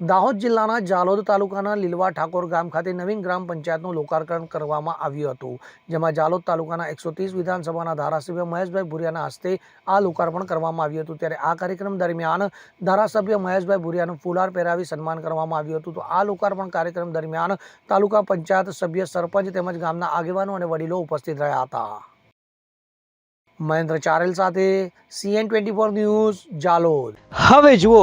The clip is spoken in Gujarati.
દાહોદ જિલ્લાના જાલોદ તાલુકાના લીલવા ઠાકોર ગામ ખાતે નવીન ગ્રામ પંચાયતનું લોકાર્પણ કરવામાં આવ્યું હતું, જેમાં જાલોદ તાલુકાના એકસો વિધાનસભાના ધારાસભ્ય મહેશભાઈ ભુરિયાના હસ્તે આ લોકાર્પણ કરવામાં આવ્યું હતું. ત્યારે આ કાર્યક્રમ દરમિયાન ધારાસભ્ય મહેશભાઈ ભુરિયાનું ફુલાર પહેરાવી સન્માન કરવામાં આવ્યું હતું. તો આ લોકાર્પણ કાર્યક્રમ દરમિયાન તાલુકા પંચાયત સભ્ય સરપંચ તેમજ ગામના આગેવાનો અને વડીલો ઉપસ્થિત રહ્યા હતા. મહેન્દ્ર ચારેલ સાથે CN twenty four news Jhalod. હવે જુઓ